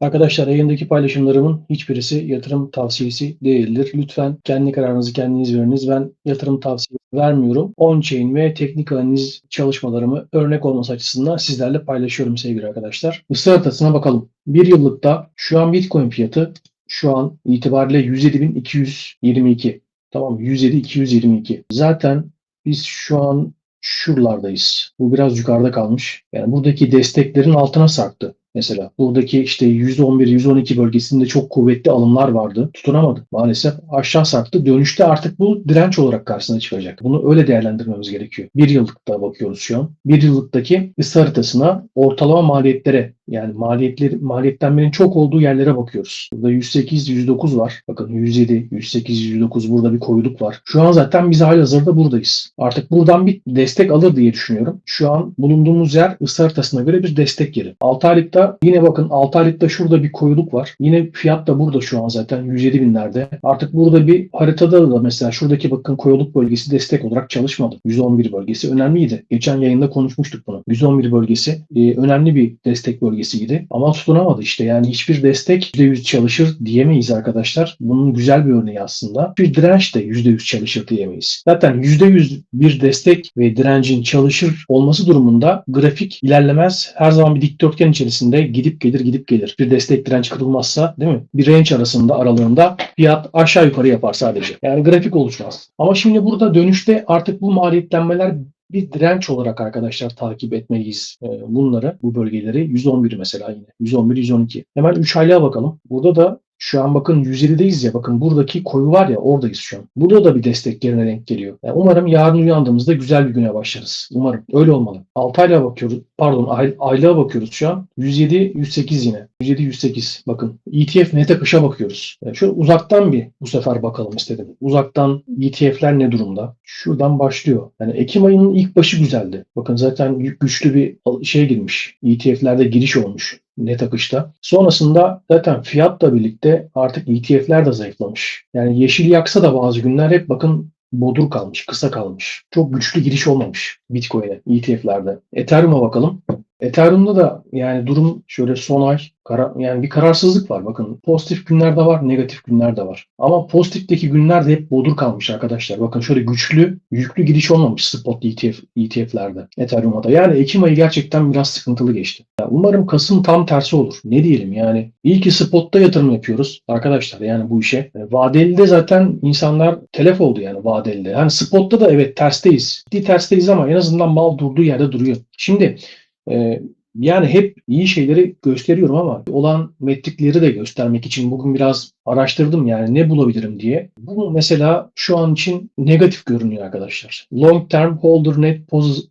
Arkadaşlar yayındaki paylaşımlarımın hiçbirisi yatırım tavsiyesi değildir. Lütfen kendi kararınızı kendiniz veriniz. Ben yatırım tavsiyesi vermiyorum. On-chain ve teknik analiz çalışmalarımı örnek olması açısından sizlerle paylaşıyorum sevgili arkadaşlar. Mısır haritasına bakalım. Bir yıllıkta şu an Bitcoin fiyatı şu an itibariyle 107.222. Tamam 107.222. Zaten biz şu an şuralardayız. Bu biraz yukarıda kalmış. Yani buradaki desteklerin altına sarktı. Mesela buradaki işte 111-112 bölgesinde çok kuvvetli alımlar vardı. Tutunamadı. Maalesef aşağı sarktı. Dönüşte artık bu direnç olarak karşısına çıkacak. Bunu öyle değerlendirmemiz gerekiyor. Bir yıllıkta bakıyoruz şu an. Bir yıllıktaki ısı haritasına ortalama maliyetlere yani maliyetleri, maliyetlenmenin çok olduğu yerlere bakıyoruz. Burada 108, 109 var. Bakın 107, 108, 109 burada bir koyuluk var. Şu an zaten biz halihazırda buradayız. Artık buradan bir destek alır diye düşünüyorum. Şu an bulunduğumuz yer ısı haritasına göre bir destek yeri. 6 aylıkta yine bakın 6 aylıkta şurada bir koyuluk var. Yine fiyat da burada şu an zaten 107 binlerde. Artık burada bir haritada da mesela şuradaki bakın koyuluk bölgesi destek olarak çalışmadı. 111 bölgesi önemliydi. Geçen yayında konuşmuştuk bunu. 111 bölgesi e, önemli bir destek bölgesiydi ama tutunamadı işte. Yani hiçbir destek %100 çalışır diyemeyiz arkadaşlar. Bunun güzel bir örneği aslında. Bir direnç de %100 çalışır diyemeyiz. Zaten %100 bir destek ve direncin çalışır olması durumunda grafik ilerlemez. Her zaman bir dikdörtgen içerisinde gidip gelir gidip gelir. Bir destek direnç kırılmazsa değil mi? Bir range arasında aralığında fiyat aşağı yukarı yapar sadece. Yani grafik oluşmaz. Ama şimdi burada dönüşte artık bu maliyetlenmeler bir direnç olarak arkadaşlar takip etmeliyiz e, bunları, bu bölgeleri. 111 mesela yine. 111, 112. Hemen 3 aylığa bakalım. Burada da şu an bakın 107'deyiz ya bakın buradaki koyu var ya oradayız şu an. Burada da bir destek yerine denk geliyor. Yani umarım yarın uyandığımızda güzel bir güne başlarız. Umarım öyle olmalı. 6 aylığa bakıyoruz. Pardon ay, aylığa bakıyoruz şu an. 107 108 yine. 107 108 bakın. ETF net akışa bakıyoruz. Yani şöyle uzaktan bir bu sefer bakalım istedim. Uzaktan ETF'ler ne durumda? Şuradan başlıyor. Yani Ekim ayının ilk başı güzeldi. Bakın zaten güçlü bir şey girmiş. ETF'lerde giriş olmuş net akışta. Sonrasında zaten fiyatla birlikte artık ETF'ler de zayıflamış. Yani yeşil yaksa da bazı günler hep bakın bodur kalmış, kısa kalmış. Çok güçlü giriş olmamış Bitcoin'e, ETF'lerde. Ethereum'a bakalım. Ethereum'da da yani durum şöyle son ay kara, yani bir kararsızlık var. Bakın pozitif günler de var, negatif günler de var. Ama pozitifteki günler de hep bodur kalmış arkadaşlar. Bakın şöyle güçlü, yüklü giriş olmamış spot ETF, ETF'lerde Ethereum'a da. Yani Ekim ayı gerçekten biraz sıkıntılı geçti. Yani umarım Kasım tam tersi olur. Ne diyelim yani. İyi ki spotta yatırım yapıyoruz arkadaşlar yani bu işe. Yani vadelide zaten insanlar telef oldu yani vadelide. Yani spotta da evet tersteyiz. Ciddi tersteyiz ama en azından mal durduğu yerde duruyor. Şimdi ee, yani hep iyi şeyleri gösteriyorum ama olan metrikleri de göstermek için bugün biraz araştırdım yani ne bulabilirim diye. Bu mesela şu an için negatif görünüyor arkadaşlar. Long term holder net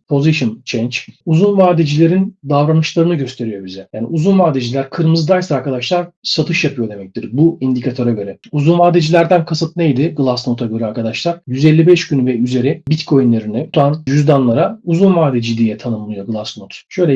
position change uzun vadecilerin davranışlarını gösteriyor bize. Yani uzun vadeciler kırmızıdaysa arkadaşlar satış yapıyor demektir bu indikatöre göre. Uzun vadecilerden kasıt neydi? Glassnode'a göre arkadaşlar 155 gün ve üzeri Bitcoin'lerini tutan cüzdanlara uzun vadeci diye tanımlıyor Glassnode. Şöyle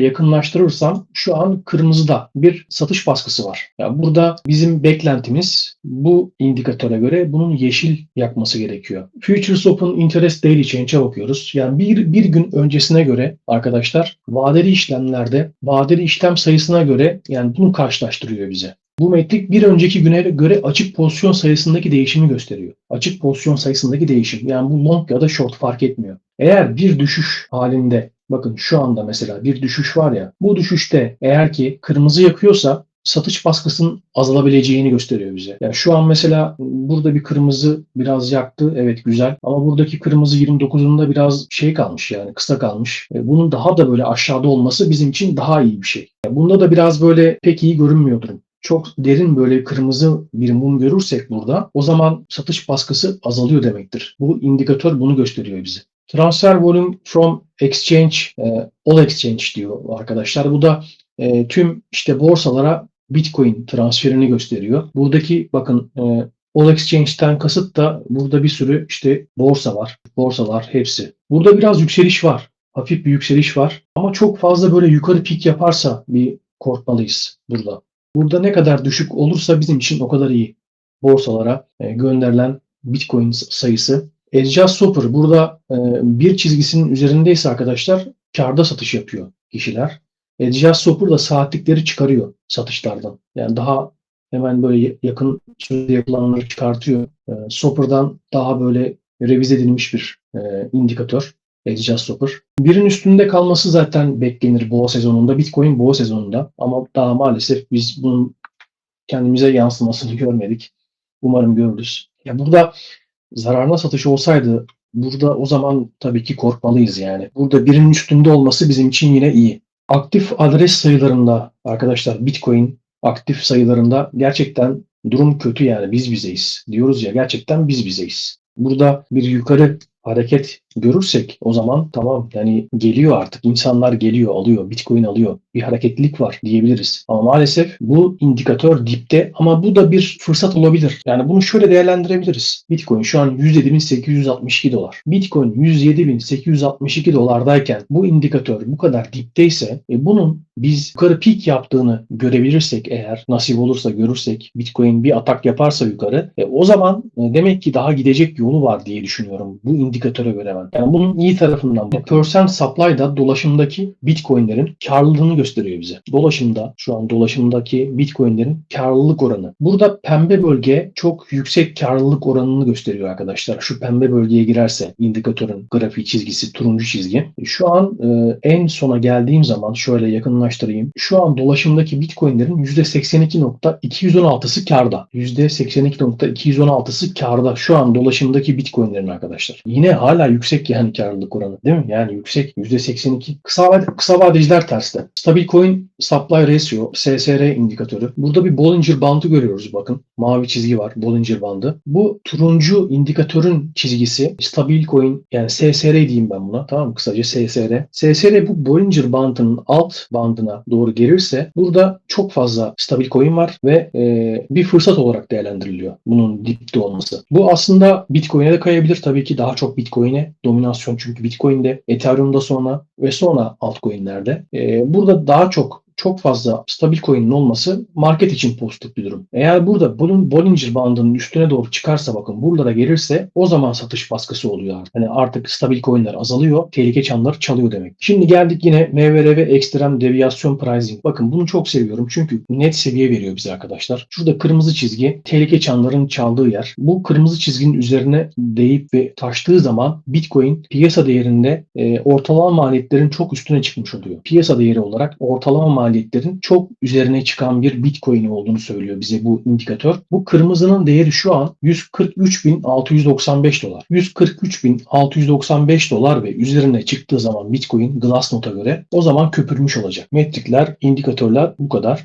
yakınlaştırırsam şu an kırmızıda bir satış baskısı var. Yani burada bizim beklentimiz bu indikatöre göre bunun yeşil yakması gerekiyor. Futures Open Interest Daily Change'e bakıyoruz. Yani bir, bir gün öncesine göre arkadaşlar vadeli işlemlerde vadeli işlem sayısına göre yani bunu karşılaştırıyor bize. Bu metrik bir önceki güne göre açık pozisyon sayısındaki değişimi gösteriyor. Açık pozisyon sayısındaki değişim. Yani bu long ya da short fark etmiyor. Eğer bir düşüş halinde bakın şu anda mesela bir düşüş var ya bu düşüşte eğer ki kırmızı yakıyorsa satış baskısının azalabileceğini gösteriyor bize. Yani şu an mesela burada bir kırmızı biraz yaktı. Evet güzel. Ama buradaki kırmızı 29'unda biraz şey kalmış yani kısa kalmış. E, bunun daha da böyle aşağıda olması bizim için daha iyi bir şey. Bunda da biraz böyle pek iyi görünmüyor durum çok derin böyle kırmızı bir mum görürsek burada o zaman satış baskısı azalıyor demektir. Bu indikatör bunu gösteriyor bize. Transfer volume from exchange, e, all exchange diyor arkadaşlar. Bu da e, tüm işte borsalara Bitcoin transferini gösteriyor. Buradaki bakın e, All Exchange'den kasıt da burada bir sürü işte borsa var. Borsalar hepsi. Burada biraz yükseliş var. Hafif bir yükseliş var. Ama çok fazla böyle yukarı pik yaparsa bir korkmalıyız burada. Burada ne kadar düşük olursa bizim için o kadar iyi. Borsalara gönderilen Bitcoin sayısı. Adjust Stopper burada e, bir çizgisinin üzerindeyse arkadaşlar karda satış yapıyor kişiler. Adjust Stopper da saatlikleri çıkarıyor satışlardan. Yani daha hemen böyle yakın sürede yapılanları çıkartıyor. E, Stopper'dan daha böyle revize edilmiş bir e, indikatör. Adjust Stopper. Birin üstünde kalması zaten beklenir boğa sezonunda. Bitcoin boğa sezonunda. Ama daha maalesef biz bunun kendimize yansımasını görmedik. Umarım görürüz. Ya burada zararına satış olsaydı burada o zaman tabii ki korkmalıyız yani. Burada birinin üstünde olması bizim için yine iyi. Aktif adres sayılarında arkadaşlar Bitcoin aktif sayılarında gerçekten durum kötü yani biz bizeyiz. Diyoruz ya gerçekten biz bizeyiz. Burada bir yukarı hareket görürsek o zaman tamam yani geliyor artık insanlar geliyor alıyor bitcoin alıyor bir hareketlilik var diyebiliriz. Ama maalesef bu indikatör dipte ama bu da bir fırsat olabilir. Yani bunu şöyle değerlendirebiliriz. Bitcoin şu an 107.862 dolar. Bitcoin 107.862 dolardayken bu indikatör bu kadar dipteyse e, bunun biz yukarı peak yaptığını görebilirsek eğer nasip olursa görürsek Bitcoin bir atak yaparsa yukarı e, o zaman e, demek ki daha gidecek yolu var diye düşünüyorum bu indikatöre göre ben. Yani bunun iyi tarafından bak. Percent supply da dolaşımdaki Bitcoin'lerin karlılığını gösteriyor bize. Dolaşımda şu an dolaşımdaki Bitcoin'lerin karlılık oranı. Burada pembe bölge çok yüksek karlılık oranını gösteriyor arkadaşlar. Şu pembe bölgeye girerse indikatörün grafiği çizgisi turuncu çizgi. Şu an e, en sona geldiğim zaman şöyle yakınlaştırayım. Şu an dolaşımdaki Bitcoin'lerin %82.216'sı karda. %82.216'sı karda. Şu an dolaşımdaki Bitcoin'lerin arkadaşlar. Yine hala yüksek yani karlılık oranı değil mi? Yani yüksek %82. Kısa, vade, kısa vadeciler terste. Stabil Coin Supply Ratio SSR indikatörü. Burada bir Bollinger Bandı görüyoruz bakın. Mavi çizgi var Bollinger Bandı. Bu turuncu indikatörün çizgisi Stabil Coin yani SSR diyeyim ben buna. Tamam mı? Kısaca SSR. SSR bu Bollinger Bandının alt bandına doğru gelirse burada çok fazla stabil coin var ve e, bir fırsat olarak değerlendiriliyor bunun dipte olması. Bu aslında Bitcoin'e de kayabilir tabii ki daha çok Bitcoin'e dominasyon çünkü Bitcoin'de Ethereum'da sonra ve sonra altcoin'lerde. E, burada daha çok çok fazla stabil coin'in olması market için pozitif bir durum. Eğer burada bunun Bollinger bandının üstüne doğru çıkarsa bakın buralara gelirse o zaman satış baskısı oluyor artık. Hani artık stabil coin'ler azalıyor. Tehlike çanları çalıyor demek. Şimdi geldik yine MVR ve ekstrem deviyasyon pricing. Bakın bunu çok seviyorum çünkü net seviye veriyor bize arkadaşlar. Şurada kırmızı çizgi tehlike çanların çaldığı yer. Bu kırmızı çizginin üzerine değip ve taştığı zaman Bitcoin piyasa değerinde e, ortalama maliyetlerin çok üstüne çıkmış oluyor. Piyasa değeri olarak ortalama maliyetlerin çok üzerine çıkan bir Bitcoin olduğunu söylüyor bize bu indikatör. Bu kırmızının değeri şu an 143.695 dolar. 143.695 dolar ve üzerine çıktığı zaman Bitcoin Glassnode'a göre o zaman köpürmüş olacak. Metrikler, indikatörler bu kadar.